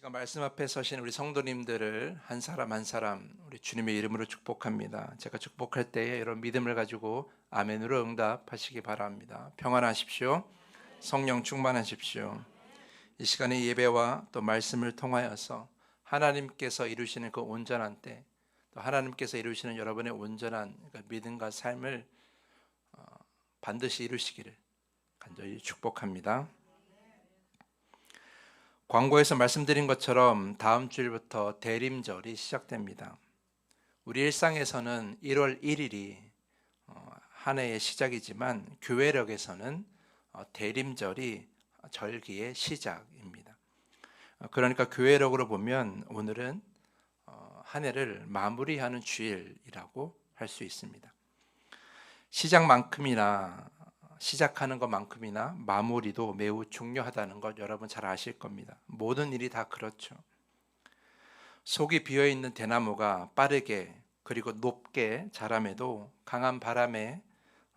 시간 말씀 앞에 서신 우리 성도님들을 한 사람 한 사람 우리 주님의 이름으로 축복합니다. 제가 축복할 때에 이런 믿음을 가지고 아멘으로 응답하시기 바랍니다. 평안하십시오. 성령 충만하십시오. 이 시간에 예배와 또 말씀을 통하여서 하나님께서 이루시는 그 온전한 때, 또 하나님께서 이루시는 여러분의 온전한 그 믿음과 삶을 어, 반드시 이루시기를 간절히 축복합니다. 광고에서 말씀드린 것처럼 다음 주일부터 대림절이 시작됩니다. 우리 일상에서는 1월 1일이 어, 한 해의 시작이지만 교회력에서는 어, 대림절이 절기의 시작입니다. 어, 그러니까 교회력으로 보면 오늘은 한 해를 마무리하는 주일이라고 할 수 있습니다. 시작만큼이나 시작하는 것만큼이나 마무리도 매우 중요하다는 것 여러분 잘 아실 겁니다. 모든 일이 다 그렇죠. 속이 비어 있는 대나무가 빠르게 그리고 높게 자람에도 강한 바람에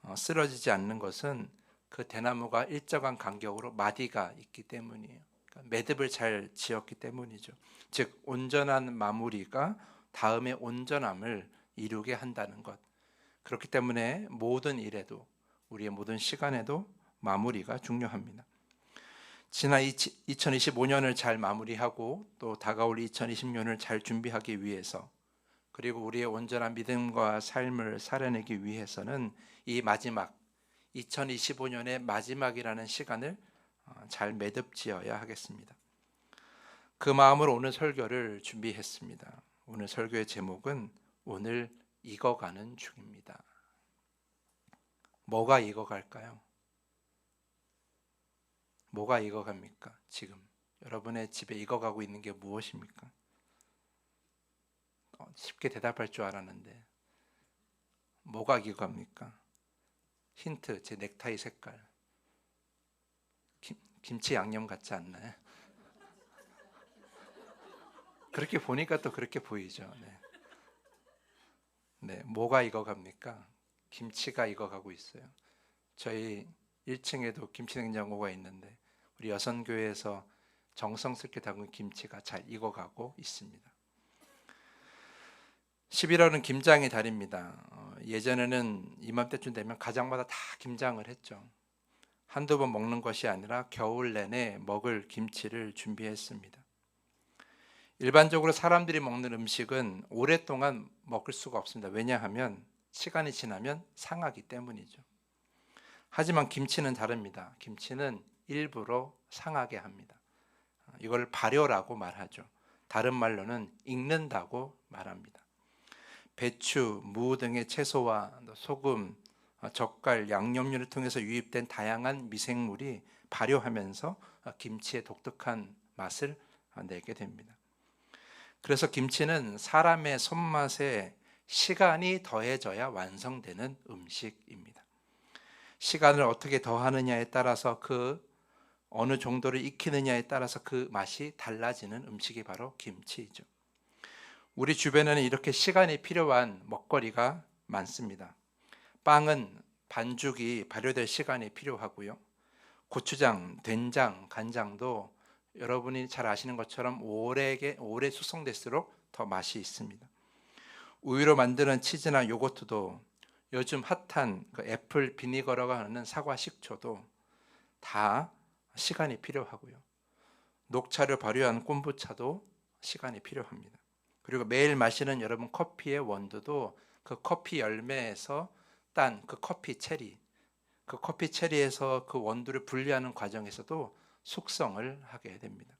어, 쓰러지지 않는 것은 그 대나무가 일정한 간격으로 마디가 있기 때문이에요. 그러니까 매듭을 잘 지었기 때문이죠. 즉 온전한 마무리가 다음에 온전함을 이루게 한다는 것. 그렇기 때문에 모든 일에도 우리의 모든 시간에도 마무리가 중요합니다. 지난 2025년을 잘 마무리하고 또 다가올 2020년을 잘 준비하기 위해서 그리고 우리의 온전한 믿음과 삶을 살아내기 위해서는 이 마지막 2025년의 마지막이라는 시간을 어, 잘 매듭지어야 하겠습니다. 그 마음으로 오늘 설교를 준비했습니다. 오늘 설교의 제목은 오늘 익어가는 중입니다. 뭐가 익어갈까요? 뭐가 익어갑니까? 지금 여러분의 집에 익어가고 있는 게 무엇입니까? 어, 쉽게 대답할 줄 알았는데 뭐가 익어갑니까? 힌트 제 넥타이 색깔 김, 김치 양념 같지 않나요? 그렇게 보니까 또 그렇게 보이죠. 네. 네, 뭐가 익어갑니까? 김치가 익어가고 있어요. 저희 1층에도 김치 냉장고가 있는데 우리 여선교회에서 정성스럽게 담근 김치가 잘 익어가고 있습니다. 11월은 김장의 달입니다. 어, 예전에는 이맘때쯤 되면 가정마다 다 김장을 했죠. 한두 번 먹는 것이 아니라 겨울 내내 먹을 김치를 준비했습니다. 일반적으로 사람들이 먹는 음식은 오랫동안 먹을 수가 없습니다. 왜냐하면 시간이 지나면 상하기 때문이죠. 하지만 김치는 다릅니다. 김치는 일부러 상하게 합니다. 이걸 발효라고 말하죠. 다른 말로는 익는다고 말합니다. 배추, 무 등의 채소와 소금, 젓갈, 양념류를 통해서 유입된 다양한 미생물이 발효하면서 김치의 독특한 맛을 내게 됩니다. 그래서 김치는 사람의 손맛에 시간이 더해져야 완성되는 음식입니다. 시간을 어떻게 더하느냐에 따라서 그 어느 정도를 익히느냐에 따라서 그 맛이 달라지는 음식이 바로 김치이죠. 우리 주변에는 이렇게 시간이 필요한 먹거리가 많습니다. 빵은 반죽이 발효될 시간이 필요하고요. 고추장, 된장, 간장도 여러분이 잘 아시는 것처럼 오래 오래 숙성될수록 더 맛이 있습니다. 우유로 만드는 치즈나 요거트도 요즘 핫한 그 애플 비니거라고 하는 사과 식초도 다 시간이 필요하고요. 녹차를 발효한 콤부차도 시간이 필요합니다. 그리고 매일 마시는 여러분 커피의 원두도 그 커피 열매에서 딴 그 커피 체리, 그 커피 체리에서 그 원두를 분리하는 과정에서도 숙성을 하게 됩니다.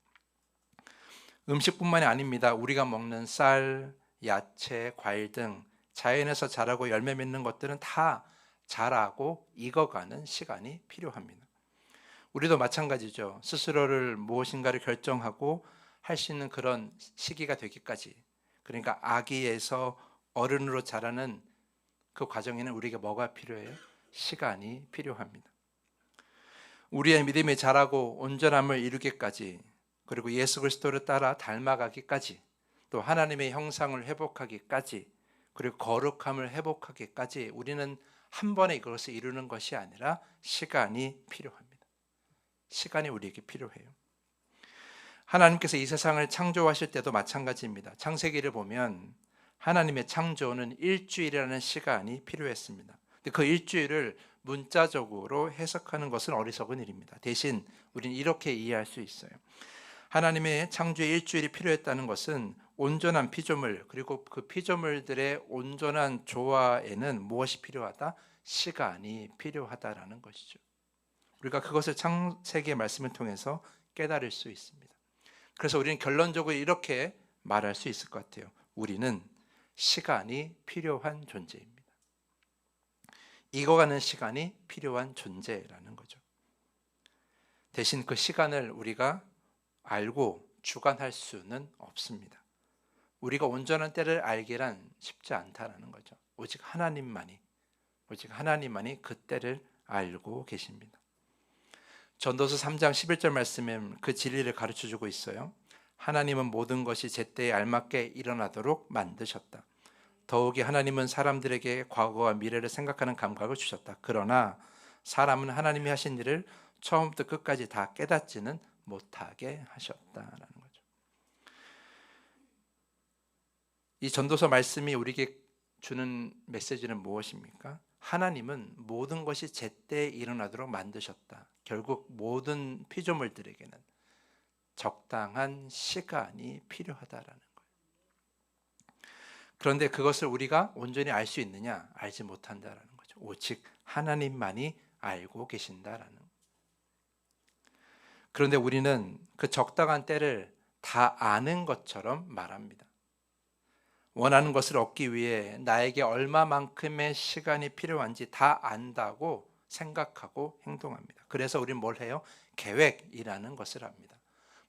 음식뿐만이 아닙니다. 우리가 먹는 쌀, 야채, 과일 등 자연에서 자라고 열매 맺는 것들은 다 자라고 익어가는 시간이 필요합니다. 우리도 마찬가지죠. 스스로를 무엇인가를 결정하고 할 수 있는 그런 시기가 되기까지 그러니까 아기에서 어른으로 자라는 그 과정에는 우리가 뭐가 필요해요? 시간이 필요합니다. 우리의 믿음이 자라고 온전함을 이루기까지 그리고 예수 그리스도를 따라 닮아가기까지 또 하나님의 형상을 회복하기까지 그리고 거룩함을 회복하기까지 우리는 한 번에 이것을 이루는 것이 아니라 시간이 필요합니다. 시간이 우리에게 필요해요. 하나님께서 이 세상을 창조하실 때도 마찬가지입니다. 창세기를 보면 하나님의 창조는 일주일이라는 시간이 필요했습니다. 근데 그 일주일을 문자적으로 해석하는 것은 어리석은 일입니다. 대신 우리는 이렇게 이해할 수 있어요. 하나님의 창조의 일주일이 필요했다는 것은 온전한 피조물 그리고 그 피조물들의 온전한 조화에는 무엇이 필요하다? 시간이 필요하다라는 것이죠. 우리가 그것을 창세기의 말씀을 통해서 깨달을 수 있습니다. 그래서 우리는 결론적으로 이렇게 말할 수 있을 것 같아요. 우리는 시간이 필요한 존재입니다. 익어가는 시간이 필요한 존재라는 거죠. 대신 그 시간을 우리가 알고 주관할 수는 없습니다. 우리가 온전한 때를 알기란 쉽지 않다라는 거죠. 오직 하나님만이 오직 하나님만이 그 때를 알고 계십니다. 전도서 3장 11절 말씀에 그 진리를 가르쳐 주고 있어요. 하나님은 모든 것이 제때에 알맞게 일어나도록 만드셨다. 더욱이 하나님은 사람들에게 과거와 미래를 생각하는 감각을 주셨다. 그러나 사람은 하나님이 하신 일을 처음부터 끝까지 다 깨닫지는 못하게 하셨다라는 거죠. 이 전도서 말씀이 우리에게 주는 메시지는 무엇입니까? 하나님은 모든 것이 제때에 일어나도록 만드셨다. 결국 모든 피조물들에게는 적당한 시간이 필요하다라는 거예요. 그런데 그것을 우리가 온전히 알 수 있느냐? 알지 못한다라는 거죠. 오직 하나님만이 알고 계신다라는 그런데 우리는 그 적당한 때를 다 아는 것처럼 말합니다. 원하는 것을 얻기 위해 나에게 얼마만큼의 시간이 필요한지 다 안다고 생각하고 행동합니다. 그래서 우리는 뭘 해요? 계획이라는 것을 합니다.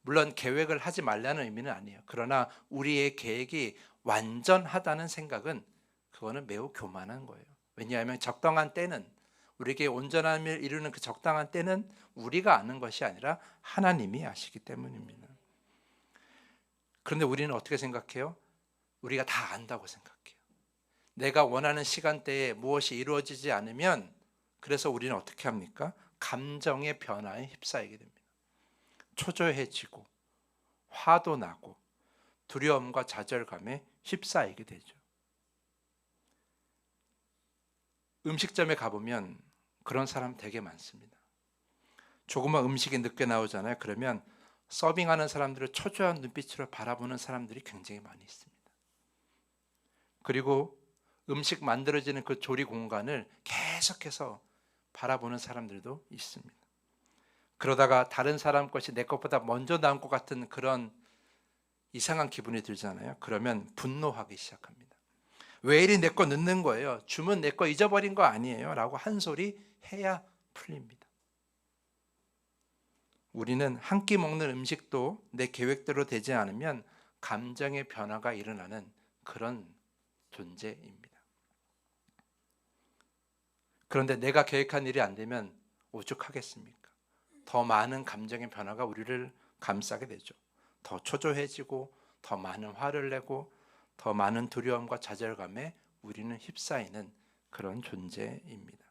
물론 계획을 하지 말라는 의미는 아니에요. 그러나 우리의 계획이 완전하다는 생각은 그거는 매우 교만한 거예요. 왜냐하면 적당한 때는 우리에게 온전함을 이루는 그 적당한 때는 우리가 아는 것이 아니라 하나님이 아시기 때문입니다. 그런데 우리는 어떻게 생각해요? 우리가 다 안다고 생각해요. 내가 원하는 시간대에 무엇이 이루어지지 않으면 그래서 우리는 어떻게 합니까? 감정의 변화에 휩싸이게 됩니다. 초조해지고 화도 나고 두려움과 좌절감에 휩싸이게 되죠. 음식점에 가보면 그런 사람 되게 많습니다. 조그만 음식이 늦게 나오잖아요. 그러면 서빙하는 사람들을 초조한 눈빛으로 바라보는 사람들이 굉장히 많이 있습니다. 그리고 음식 만들어지는 그 조리 공간을 계속해서 바라보는 사람들도 있습니다. 그러다가 다른 사람 것이 내 것보다 먼저 나온 것 같은 그런 이상한 기분이 들잖아요. 그러면 분노하기 시작합니다. 왜 이리 내 거 늦는 거예요? 주문 내 거 잊어버린 거 아니에요? 라고 한 소리 해야 풀립니다. 우리는 한 끼 먹는 음식도 내 계획대로 되지 않으면 감정의 변화가 일어나는 그런 존재입니다. 그런데 내가 계획한 일이 안 되면 오죽하겠습니까? 더 많은 감정의 변화가 우리를 감싸게 되죠. 더 초조해지고 더 많은 화를 내고 더 많은 두려움과 좌절감에 우리는 휩싸이는 그런 존재입니다.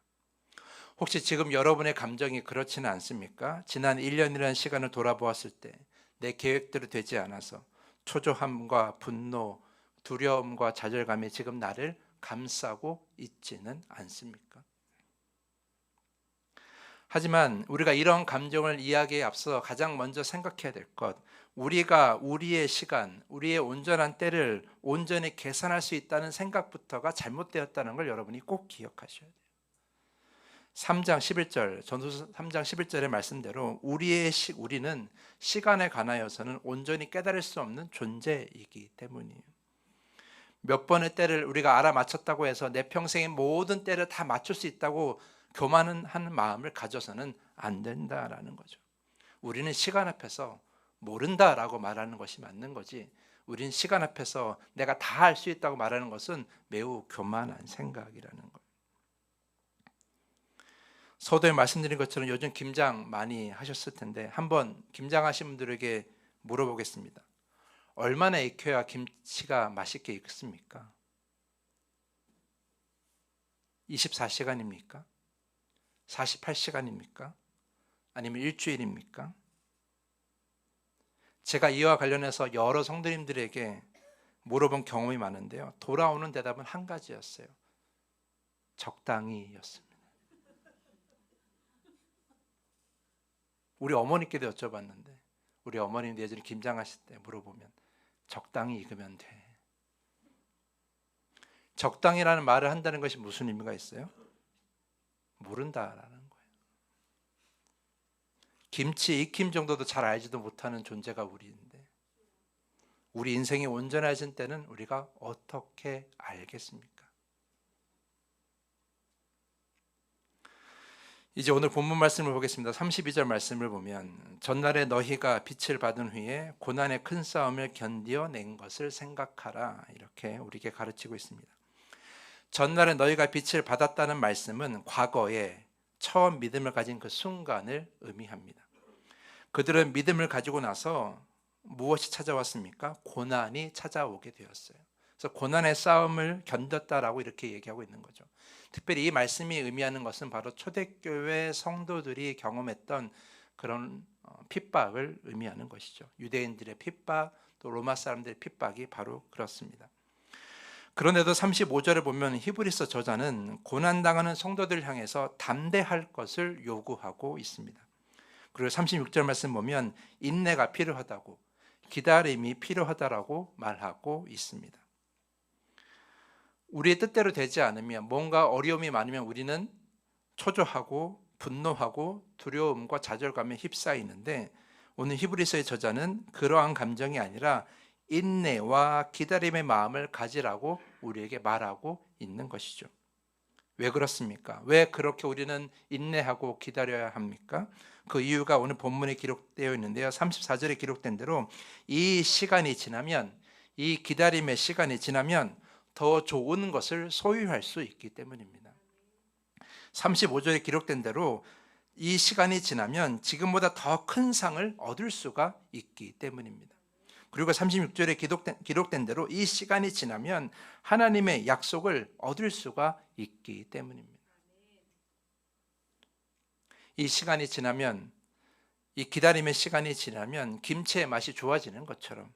혹시 지금 여러분의 감정이 그렇지는 않습니까? 지난 1년이라는 시간을 돌아보았을 때 내 계획대로 되지 않아서 초조함과 분노, 두려움과 좌절감이 지금 나를 감싸고 있지는 않습니까? 하지만 우리가 이런 감정을 이야기에 앞서 가장 먼저 생각해야 될 것, 우리가 우리의 시간, 우리의 온전한 때를 온전히 계산할 수 있다는 생각부터가 잘못되었다는 걸 여러분이 꼭 기억하셔야 돼요. 3장 11절, 전도서 3장 11절의 말씀대로 우리의 시, 우리는 시간에 관하여서는 온전히 깨달을 수 없는 존재이기 때문이에요. 몇 번의 때를 우리가 알아맞혔다고 해서 내 평생의 모든 때를 다 맞출 수 있다고 교만한 마음을 가져서는 안 된다라는 거죠. 우리는 시간 앞에서 모른다라고 말하는 것이 맞는 거지. 우린 시간 앞에서 내가 다 할 수 있다고 말하는 것은 매우 교만한 생각이라는 거예요. 서두에 말씀드린 것처럼 요즘 김장 많이 하셨을 텐데 한번 김장하신 분들에게 물어보겠습니다. 얼마나 익혀야 김치가 맛있게 익습니까? 24시간입니까? 48시간입니까? 아니면 일주일입니까? 제가 이와 관련해서 여러 성도님들에게 물어본 경험이 많은데요. 돌아오는 대답은 한 가지였어요. 적당히였습니다. 우리 어머니께도 여쭤봤는데 우리 어머님도 예전에 김장하실 때 물어보면 적당히 익으면 돼. 적당이라는 말을 한다는 것이 무슨 의미가 있어요? 모른다라는. 김치 익힘 정도도 잘 알지도 못하는 존재가 우리인데 우리 인생이 온전해진 때는 우리가 어떻게 알겠습니까? 이제 오늘 본문 말씀을 보겠습니다. 32절 말씀을 보면 전날에 너희가 빛을 받은 후에 고난의 큰 싸움을 견디어낸 것을 생각하라 이렇게 우리에게 가르치고 있습니다. 전날에 너희가 빛을 받았다는 말씀은 과거에 처음 믿음을 가진 그 순간을 의미합니다. 그들은 믿음을 가지고 나서 무엇이 찾아왔습니까? 고난이 찾아오게 되었어요. 그래서 고난의 싸움을 견뎠다라고 이렇게 얘기하고 있는 거죠. 특별히 이 말씀이 의미하는 것은 바로 초대교회 성도들이 경험했던 그런 어, 핍박을 의미하는 것이죠. 유대인들의 핍박, 또 로마 사람들의 핍박이 바로 그렇습니다. 그런데도 35절을 보면 히브리서 저자는 고난당하는 성도들 향해서 담대할 것을 요구하고 있습니다. 그리고 36절 말씀 보면 인내가 필요하다고 기다림이 필요하다라고 말하고 있습니다. 우리의 뜻대로 되지 않으면 뭔가 어려움이 많으면 우리는 초조하고 분노하고 두려움과 좌절감에 휩싸이는데 오늘 히브리서의 저자는 그러한 감정이 아니라 인내와 기다림의 마음을 가지라고 우리에게 말하고 있는 것이죠. 왜 그렇습니까? 왜 그렇게 우리는 인내하고 기다려야 합니까? 그 이유가 오늘 본문에 기록되어 있는데요. 34절에 기록된 대로 이 시간이 지나면 이 기다림의 시간이 지나면 더 좋은 것을 소유할 수 있기 때문입니다. 35절에 기록된 대로 이 시간이 지나면 지금보다 더 큰 상을 얻을 수가 있기 때문입니다. 그리고 36절에 기록된, 기록된 대로 이 시간이 지나면 하나님의 약속을 얻을 수가 있기 때문입니다. 이 시간이 지나면 이 기다림의 시간이 지나면 김치의 맛이 좋아지는 것처럼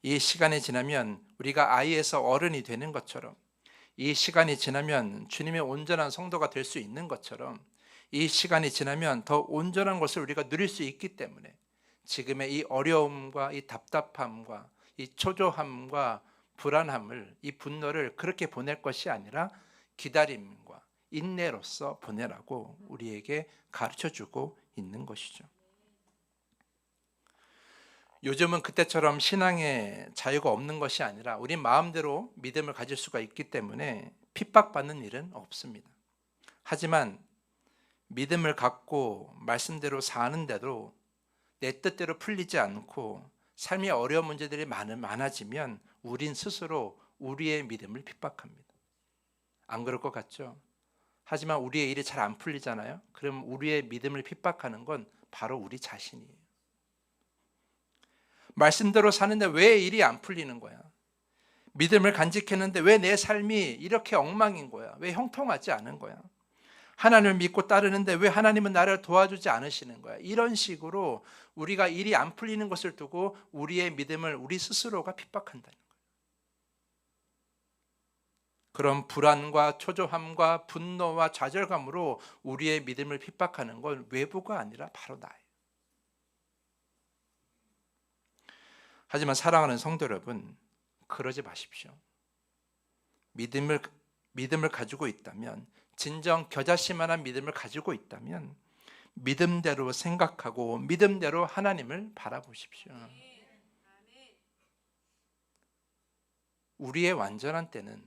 이 시간이 지나면 우리가 아이에서 어른이 되는 것처럼 이 시간이 지나면 주님의 온전한 성도가 될 수 있는 것처럼 이 시간이 지나면 더 온전한 것을 우리가 누릴 수 있기 때문에 지금의 이 어려움과 이 답답함과 이 초조함과 불안함을 이 분노를 그렇게 보낼 것이 아니라 기다림과 인내로서 보내라고 우리에게 가르쳐 주고 있는 것이죠. 요즘은 그때처럼 신앙의 자유가 없는 것이 아니라 우리 마음대로 믿음을 가질 수가 있기 때문에 핍박받는 일은 없습니다. 하지만 믿음을 갖고 말씀대로 사는데도 내 뜻대로 풀리지 않고 삶의 어려운 문제들이 많아지면 우린 스스로 우리의 믿음을 핍박합니다. 안 그럴 것 같죠? 하지만 우리의 일이 잘 안 풀리잖아요. 그럼 우리의 믿음을 핍박하는 건 바로 우리 자신이에요. 말씀대로 사는데 왜 일이 안 풀리는 거야? 믿음을 간직했는데 왜 내 삶이 이렇게 엉망인 거야? 왜 형통하지 않은 거야? 하나님을 믿고 따르는데 왜 하나님은 나를 도와주지 않으시는 거야? 이런 식으로 우리가 일이 안 풀리는 것을 두고 우리의 믿음을 우리 스스로가 핍박한다는 거예요. 그런 불안과 초조함과 분노와 좌절감으로 우리의 믿음을 핍박하는 건 외부가 아니라 바로 나예요. 하지만 사랑하는 성도 여러분, 그러지 마십시오. 믿음을 믿음을 가지고 있다면 진정 겨자씨만한 믿음을 가지고 있다면 믿음대로 생각하고 믿음대로 하나님을 바라보십시오. 우리의 완전한 때는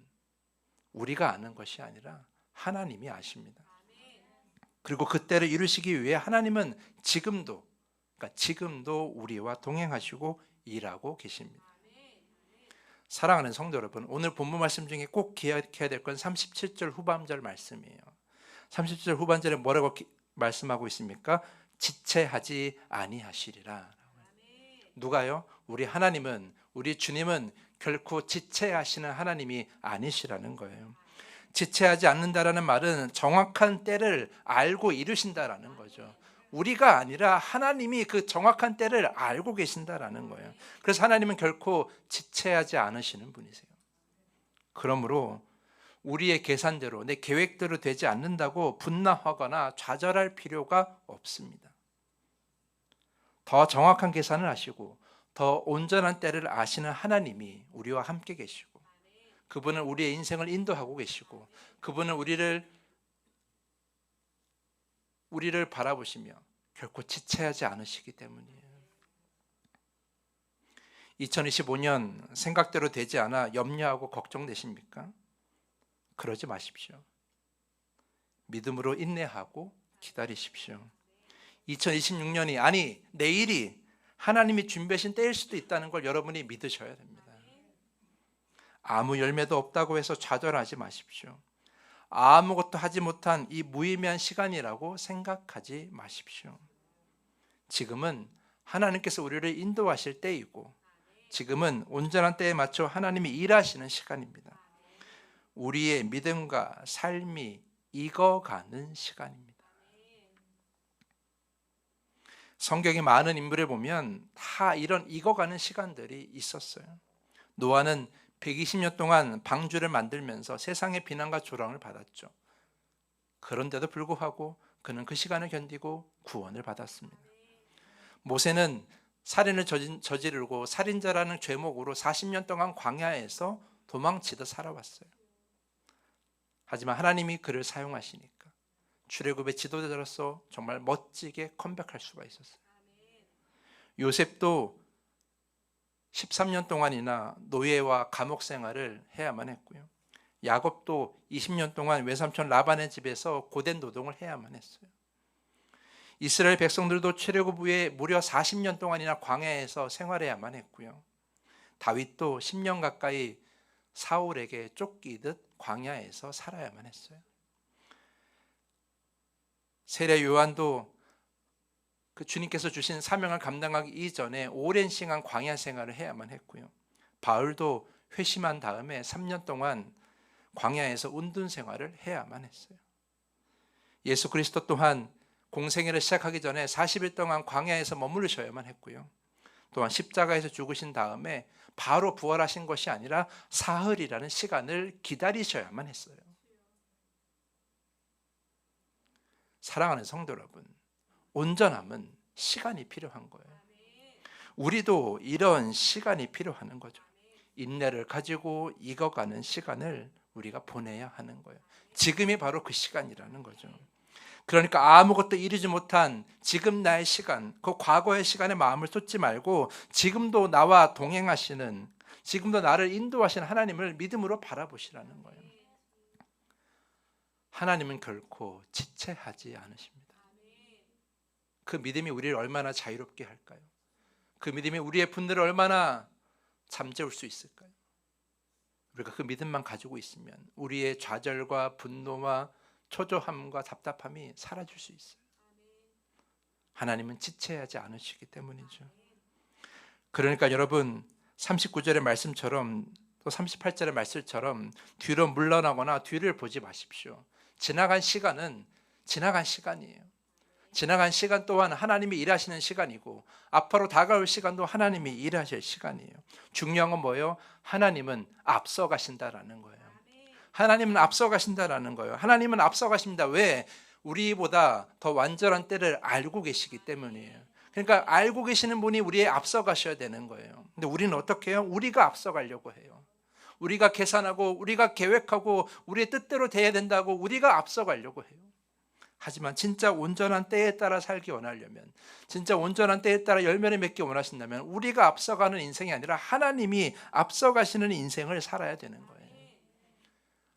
우리가 아는 것이 아니라 하나님이 아십니다. 그리고 그때를 이루시기 위해 하나님은 지금도 그러니까 지금도 우리와 동행하시고 일하고 계십니다. 사랑하는 성도 여러분, 오늘 본문 말씀 중에 꼭 기억해야 될 건 37절 후반절 말씀이에요. 37절 후반절에 뭐라고 기, 말씀하고 있습니까? 지체하지 아니하시리라. 누가요? 우리 하나님은 우리 주님은 결코 지체하시는 하나님이 아니시라는 거예요. 지체하지 않는다라는 말은 정확한 때를 알고 이루신다라는 거죠. 우리가 아니라 하나님이 그 정확한 때를 알고 계신다라는 거예요. 그래서 하나님은 결코 지체하지 않으시는 분이세요. 그러므로 우리의 계산대로 내 계획대로 되지 않는다고 분나하거나 좌절할 필요가 없습니다. 더 정확한 계산을 하시고 더 온전한 때를 아시는 하나님이 우리와 함께 계시고 그분은 우리의 인생을 인도하고 계시고 그분은 우리를 우리를 바라보시며 결코 지체하지 않으시기 때문이에요. 2025년 생각대로 되지 않아 염려하고 걱정되십니까? 그러지 마십시오. 믿음으로 인내하고 기다리십시오. 2026년이 아니 내일이 하나님이 준비하신 때일 수도 있다는 걸 여러분이 믿으셔야 됩니다. 아무 열매도 없다고 해서 좌절하지 마십시오. 아무것도 하지 못한 이 무의미한 시간이라고 생각하지 마십시오. 지금은 하나님께서 우리를 인도하실 때이고 지금은 온전한 때에 맞춰 하나님이 일하시는 시간입니다. 우리의 믿음과 삶이 익어가는 시간입니다. 성경의 많은 인물을 보면 다 이런 익어가는 시간들이 있었어요. 노아는 120년 동안 방주를 만들면서 세상의 비난과 조롱을 받았죠. 그런데도 불구하고 그는 그 시간을 견디고 구원을 받았습니다. 모세는 살인을 저지르고 살인자라는 죄목으로 40년 동안 광야에서 도망치듯 살아왔어요. 하지만 하나님이 그를 사용하시니까 출애굽의 지도자로서 정말 멋지게 컴백할 수가 있었어요. 요셉도 13년 동안이나 노예와 감옥 생활을 해야만 했고요. 야곱도 20년 동안 외삼촌 라반의 집에서 고된 노동을 해야만 했어요. 이스라엘 백성들도 출애굽 후에 무려 40년 동안이나 광야에서 생활해야만 했고요. 다윗도 10년 가까이 사울에게 쫓기듯 광야에서 살아야만 했어요. 세례 요한도 그 주님께서 주신 사명을 감당하기 이전에 오랜 시간 광야 생활을 해야만 했고요. 바울도 회심한 다음에 3년 동안 광야에서 운둔 생활을 해야만 했어요. 예수 그리스도 또한 공생애를 시작하기 전에 40일 동안 광야에서 머무르셔야만 했고요. 또한 십자가에서 죽으신 다음에 바로 부활하신 것이 아니라 사흘이라는 시간을 기다리셔야만 했어요. 사랑하는 성도 여러분, 온전함은 시간이 필요한 거예요. 우리도 이런 시간이 필요한 거죠. 인내를 가지고 익어가는 시간을 우리가 보내야 하는 거예요. 지금이 바로 그 시간이라는 거죠. 그러니까 아무것도 이루지 못한 지금 나의 시간, 그 과거의 시간에 마음을 쏟지 말고 지금도 나와 동행하시는, 지금도 나를 인도하시는 하나님을 믿음으로 바라보시라는 거예요. 하나님은 결코 지체하지 않으십니다. 그 믿음이 우리를 얼마나 자유롭게 할까요? 그 믿음이 우리의 분들을 얼마나 잠재울 수 있을까요? 우리가 그 믿음만 가지고 있으면 우리의 좌절과 분노와 초조함과 답답함이 사라질 수 있어요. 하나님은 지체하지 않으시기 때문이죠. 그러니까 여러분 39절의 말씀처럼 또 38절의 말씀처럼 뒤로 물러나거나 뒤를 보지 마십시오. 지나간 시간은 지나간 시간이에요. 지나간 시간 또한 하나님이 일하시는 시간이고 앞으로 다가올 시간도 하나님이 일하실 시간이에요. 중요한 건 뭐예요? 하나님은 앞서 가신다라는 거예요. 하나님은 앞서 가신다라는 거예요. 하나님은 앞서 가십니다. 왜? 우리보다 더 완전한 때를 알고 계시기 때문이에요. 그러니까 알고 계시는 분이 우리의 앞서 가셔야 되는 거예요. 근데 우리는 어떻게 해요? 우리가 앞서 가려고 해요. 우리가 계산하고 우리가 계획하고 우리의 뜻대로 돼야 된다고 우리가 앞서 가려고 해요. 하지만 진짜 온전한 때에 따라 살기 원하려면 진짜 온전한 때에 따라 열매를 맺기 원하신다면 우리가 앞서가는 인생이 아니라 하나님이 앞서가시는 인생을 살아야 되는 거예요.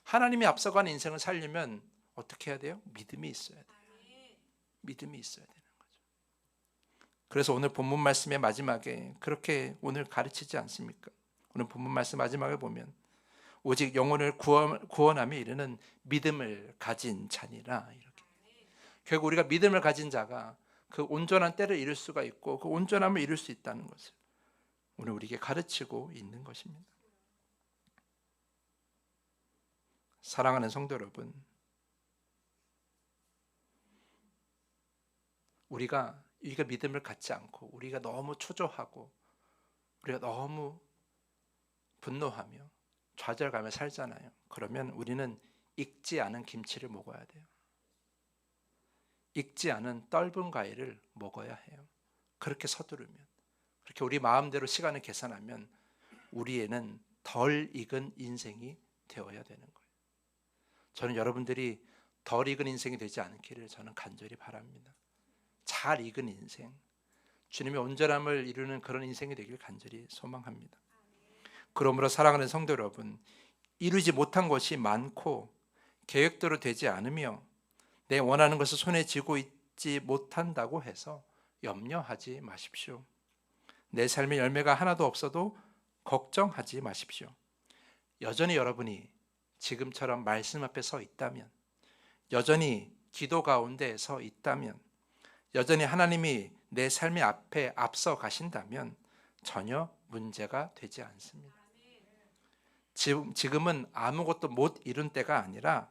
하나님이 앞서가는 인생을 살려면 어떻게 해야 돼요? 믿음이 있어야 돼요. 믿음이 있어야 되는 거죠. 그래서 오늘 본문 말씀의 마지막에 그렇게 오늘 가르치지 않습니까? 오늘 본문 말씀 마지막에 보면 오직 영혼을 구원, 구원함에 이르는 믿음을 가진 자니라 결국 우리가 믿음을 가진 자가 그 온전한 때를 이룰 수가 있고 그 온전함을 이룰 수 있다는 것을 오늘 우리에게 가르치고 있는 것입니다. 사랑하는 성도 여러분, 우리가 우리가 믿음을 갖지 않고 우리가 너무 초조하고 우리가 너무 분노하며 좌절감에 살잖아요. 그러면 우리는 익지 않은 김치를 먹어야 돼요. 익지 않은 떫은 과일을 먹어야 해요. 그렇게 서두르면 그렇게 우리 마음대로 시간을 계산하면 우리에는 덜 익은 인생이 되어야 되는 거예요. 저는 여러분들이 덜 익은 인생이 되지 않기를 저는 간절히 바랍니다. 잘 익은 인생, 주님의 온전함을 이루는 그런 인생이 되길 간절히 소망합니다. 그러므로 사랑하는 성도 여러분, 이루지 못한 것이 많고 계획대로 되지 않으며 내 원하는 것을 손에 쥐고 있지 못한다고 해서 염려하지 마십시오. 내 삶의 열매가 하나도 없어도 걱정하지 마십시오. 여전히 여러분이 지금처럼 말씀 앞에 서 있다면, 여전히 기도 가운데 서 있다면, 여전히 하나님이 내 삶의 앞에 앞서 가신다면 전혀 문제가 되지 않습니다. 지금, 지금은 아무것도 못 이룬 때가 아니라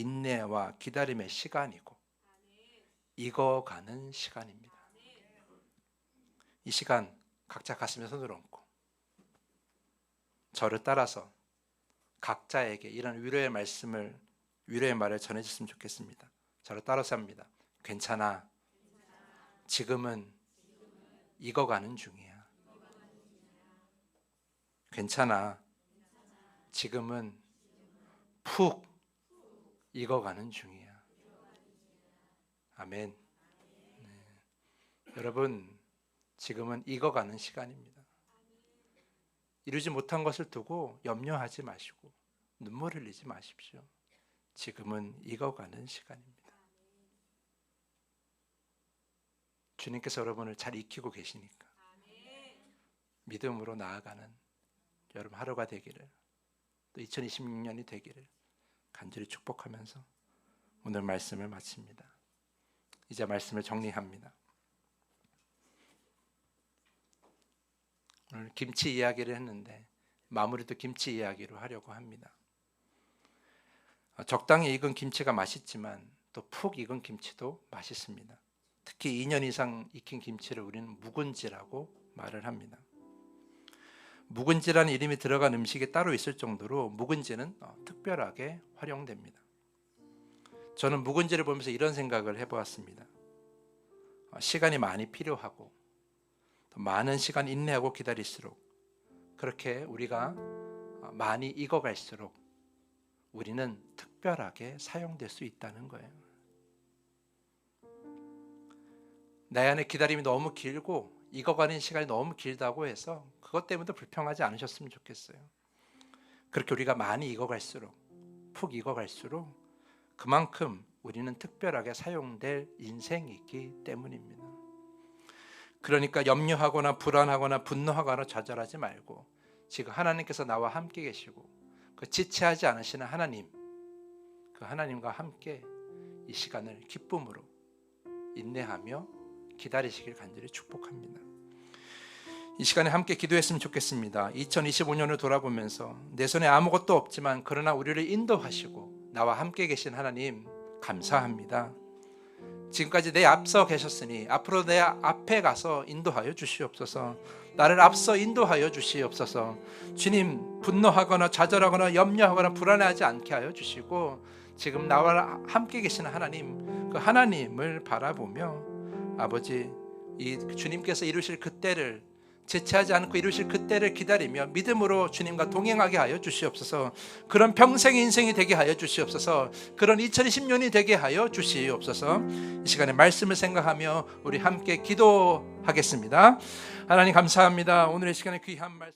인내와 기다림의 시간이고 익어가는 시간입니다. 이 시간 각자 가슴에 손을 얹고 저를 따라서 각자에게 이런 위로의 말씀을 위로의 말을 전해줬으면 좋겠습니다. 저를 따라서 합니다. 괜찮아. 지금은 익어가는 중이야. 괜찮아. 지금은 푹 익어가는 중이야. 아멘. 네. 여러분, 지금은 익어가는 시간입니다. 이루지 못한 것을 두고 염려하지 마시고 눈물 흘리지 마십시오. 지금은 익어가는 시간입니다. 주님께서 여러분을 잘 익히고 계시니까 믿음으로 나아가는 여러분 하루가 되기를 또 2026년이 되기를 간절히 축복하면서 오늘 말씀을 마칩니다. 이제 말씀을 정리합니다. 오늘 김치 이야기를 했는데 마무리도 김치 이야기로 하려고 합니다. 어, 적당히 익은 김치가 맛있지만 또 푹 익은 김치도 맛있습니다. 특히 2년 이상 익힌 김치를 우리는 묵은지라고 말을 합니다. 묵은지라는 이름이 들어간 음식이 따로 있을 정도로 묵은지는 어, 특별하게 활용됩니다. 저는 묵은지를 보면서 이런 생각을 해보았습니다. 어, 시간이 많이 필요하고 많은 시간 인내하고 기다릴수록 그렇게 우리가 어, 많이 익어갈수록 우리는 특별하게 사용될 수 있다는 거예요. 내 안에 기다림이 너무 길고 익어가는 시간이 너무 길다고 해서 그것 때문에 불평하지 않으셨으면 좋겠어요. 그렇게 우리가 많이 익어갈수록 푹 익어갈수록 그만큼 우리는 특별하게 사용될 인생이기 때문입니다. 그러니까 염려하거나 불안하거나 분노하거나 좌절하지 말고 지금 하나님께서 나와 함께 계시고 그 지체하지 않으시는 하나님 그 하나님과 함께 이 시간을 기쁨으로 인내하며 기다리시길 간절히 축복합니다. 이 시간에 함께 기도했으면 좋겠습니다. 2025년을 돌아보면서 내 손에 아무것도 없지만 그러나 우리를 인도하시고 나와 함께 계신 하나님 감사합니다. 지금까지 내 앞서 계셨으니 앞으로 내 앞에 가서 인도하여 주시옵소서. 나를 앞서 인도하여 주시옵소서. 주님 분노하거나 좌절하거나 염려하거나 불안해하지 않게 하여 주시고 지금 나와 함께 계시는 하나님 그 하나님을 바라보며 아버지 이 주님께서 이루실 그때를 제체하지 않고 이루실 그때를 기다리며 믿음으로 주님과 동행하게 하여 주시옵소서. 그런 평생의 인생이 되게 하여 주시옵소서. 그런 2020년이 되게 하여 주시옵소서. 이 시간에 말씀을 생각하며 우리 함께 기도하겠습니다. 하나님 감사합니다. 오늘의 시간에 귀한 말씀